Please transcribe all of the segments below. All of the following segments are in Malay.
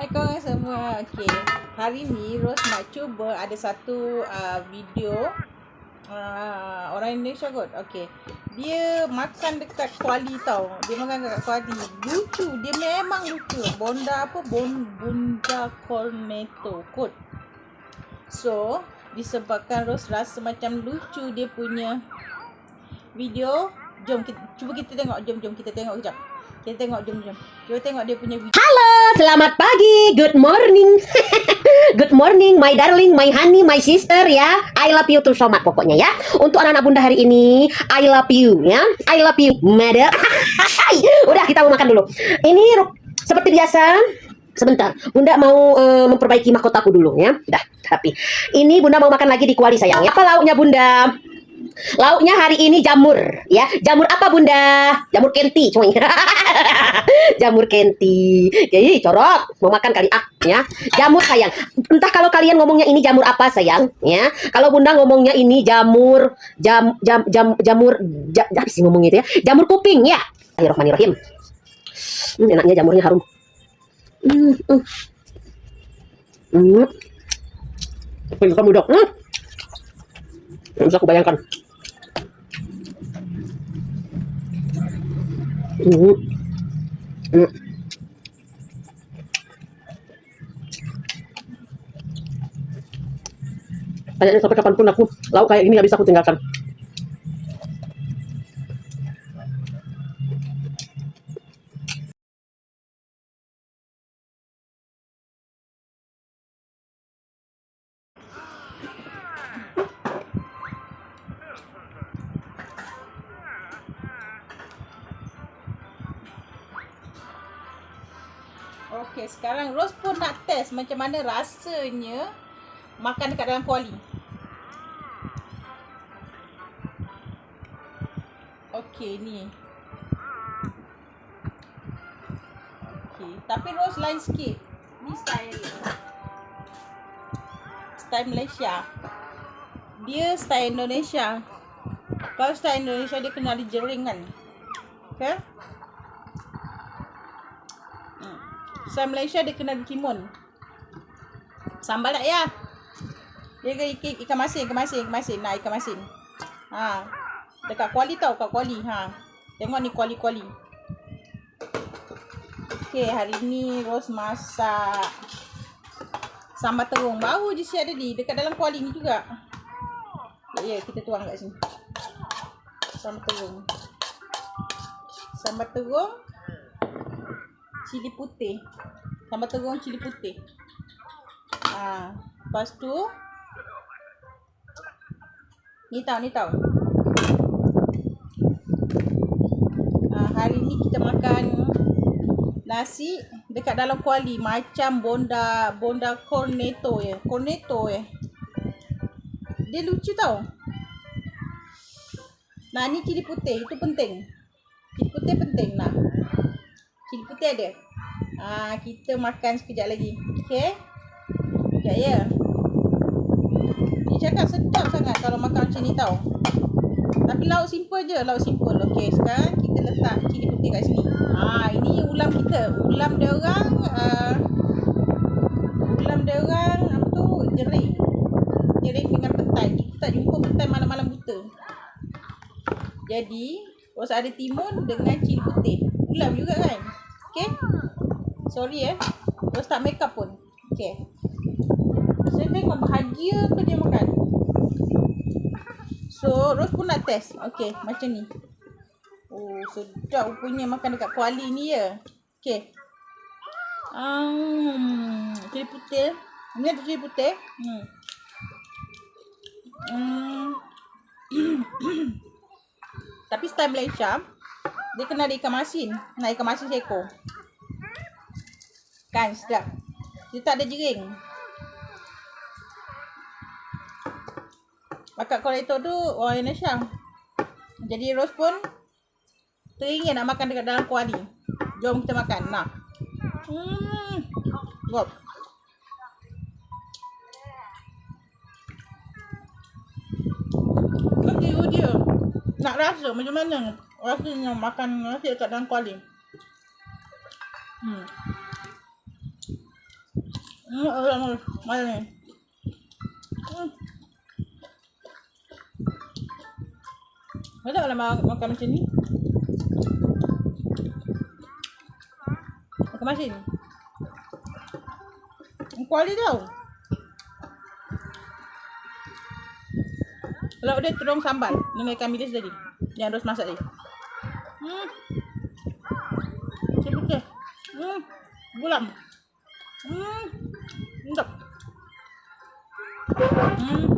Hai korang semua. Okey. Hari ni Ros nak cuba ada satu uh, video uh, orang Indonesia kot. Okey. Dia makan dekat Kuali tau. Dia makan dekat Kuali. Lucu. Dia memang lucu. Bonda apa? Bon Bunda Cornetto kot. So, disebabkan Ros rasa macam lucu dia punya video. Jom kita cuba kita tengok. Jom jom kita tengok kejap. Kita tengok jom jom. Cuba tengok dia punya video. Halo, selamat pagi. Good morning. Good morning, my darling, my honey, my sister ya. I love you too so much pokoknya ya. Untuk anak-anak bunda hari ini, I love you ya. I love you, mother. Udah kita mau makan dulu. Ini seperti biasa. Sebentar, Bunda mau eh, memperbaiki mahkotaku dulu ya. Dah, tapi ini Bunda mau makan lagi di kuali sayang. Apa lauknya Bunda? Lauknya hari ini jamur, ya. Jamur apa bunda? Jamur kenti, cuy. jamur kenti. Jadi corok, mau makan kali ah, ya. Jamur sayang. Entah kalau kalian ngomongnya ini jamur apa sayang, ya. Kalau bunda ngomongnya ini jamur, jam, jam, jam, jamur, jam, apa sih ngomongnya itu ya? Jamur kuping, ya. Bismillahirrahmanirrahim. Hmm, enaknya jamurnya harum. Hmm, hmm. Hmm. Kamu dok? Hmm. Nggak bisa aku bayangkan. Hmm. Hmm. Kayaknya sampai kapan pun aku lauk kayak gini gak bisa aku tinggalkan. Okey, sekarang Ros pun nak test macam mana rasanya makan dekat dalam kuali. Okey, ni. Okey, tapi Ros lain sikit. Ni style style Malaysia. Dia style Indonesia. Kalau style Indonesia dia kena ada jering kan. Okay? Style Malaysia dia kena timun. Sambal tak ya? Dia ke ikan, ikan masin, ikan masin, ikan masin. Nah, ikan masin. Ha. Dekat kuali tau, kat kuali. Ha. Tengok ni kuali-kuali. Okay, hari ni Ros masak sambal terung. Baru je siap tadi. Dekat dalam kuali ni juga. Ya, ya kita tuang kat sini. Sambal terung. Sambal terung. Cili putih. Sambal terung cili putih. Ha. Lepas tu. Ni tau, ni tau. Ha, hari ni kita makan nasi dekat dalam kuali macam bonda bonda cornetto ya. Cornetto ya. Dia lucu tau. Nah ni cili putih itu penting. Cili putih penting nah. Cili putih ada. Ah kita makan sekejap lagi. Okey. Sekejap ya. Dia cakap sedap sangat kalau makan macam ni tau. Tapi lauk simple je, lauk simple. Okey, sekarang kita letak cili putih kat sini. Ah, ini ulam kita. Ulam dia orang uh, ulam dia orang apa tu? Jering. Jering dengan petai. Kita tak jumpa petai malam-malam buta. Jadi, Ros ada timun dengan cili putih. Ulam juga kan? Okey. Sorry eh. Ros tak make up pun. Okey. Saya tengok bahagia ke dia makan. So, Ros pun nak test. Okey, macam ni. Oh, sedap rupanya makan dekat kuali ni ya. Okey. Um, cili putih. Ni ada cili putih. Hmm. Hmm. Tapi style Malaysia, dia kena ada ikan masin. Nah, ikan masin seekor. Kan, sedap. Dia tak ada jering. Akak Koreto tu orang Indonesia. Jadi Ros pun teringin nak makan dekat dalam kuali. Jom kita makan. Nah. Hmm. Gop. Nanti dia nak rasa macam mana rasanya makan nasi dekat dalam kuali. Hmm. Hmm, ada mana? Mana ni? Hmm. Ada lah ma- makan macam ni. Makan macam ni. Kuali tau. Kalau dia terong sambal dengan ikan bilis tadi. Yang Ros masak tadi. Hmm. Cik putih. Hmm. Gulam. Hmm. Hmm. Hmm.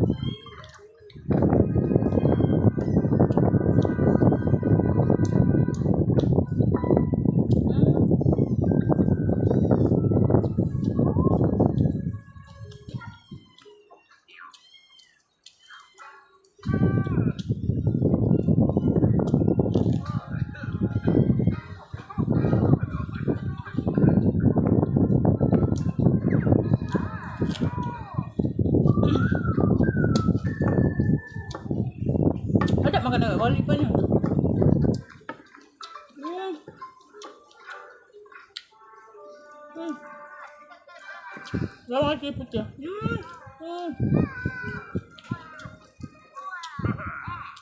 Cili putih. Hmm. Hmm.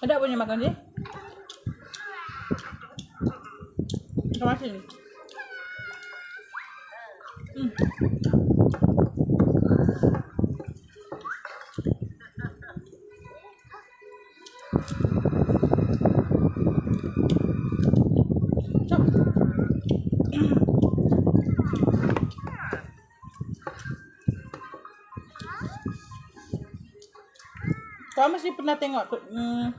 Ada punya makan dia? Macam macam ni. Hmm. Kau mesti pernah tengok tu, mm,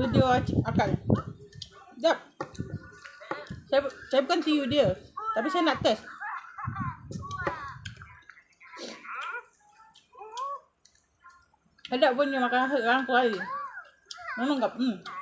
video akal. Jap. Saya, saya bukan tiru dia. Tapi saya nak test. Sedap punya makan orang tua ni. Memang tak. Hmm. Hmm.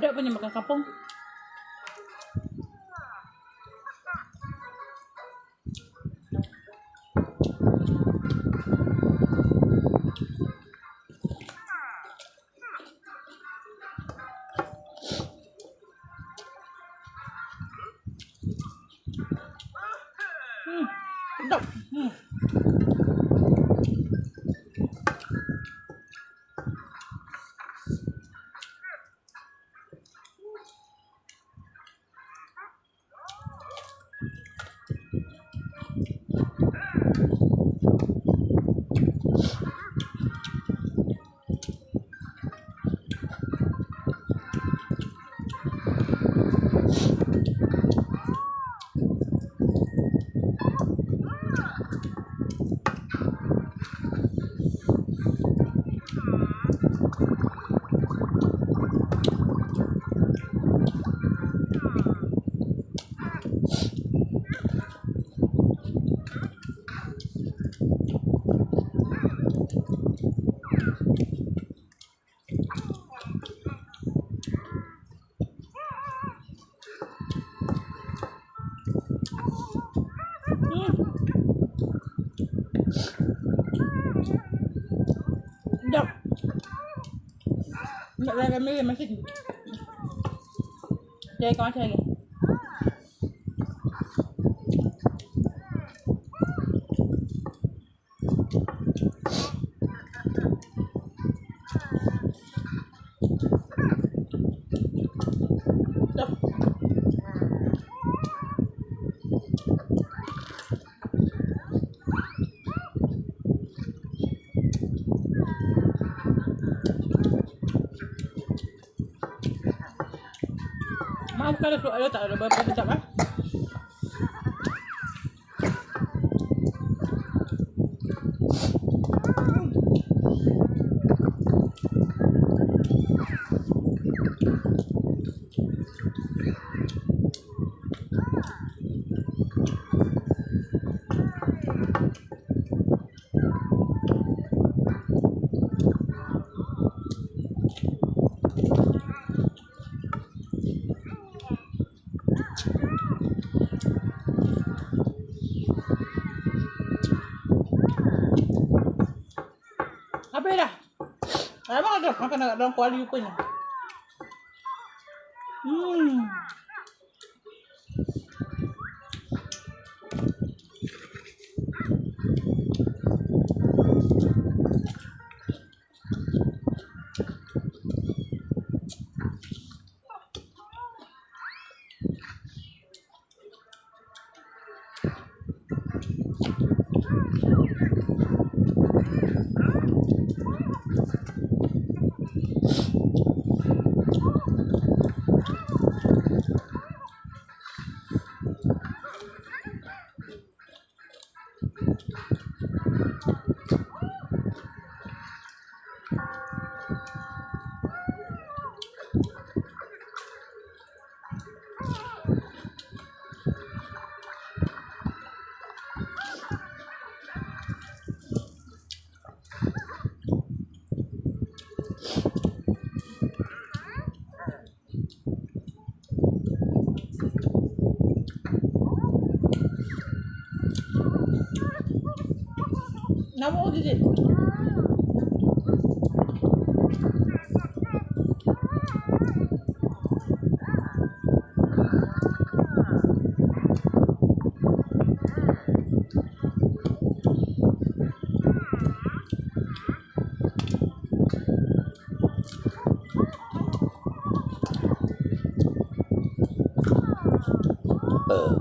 Ada punya makan kampung. Hmm. Sedap. Hmm. อะไรกัไม่เลยม่คิดเจก้อนเชย ada suara ada tak ada berapa kejap ah. Habis dah. Lama dah makan agak dalam kuali rupanya. Hmm. Nama dia je. Hmm.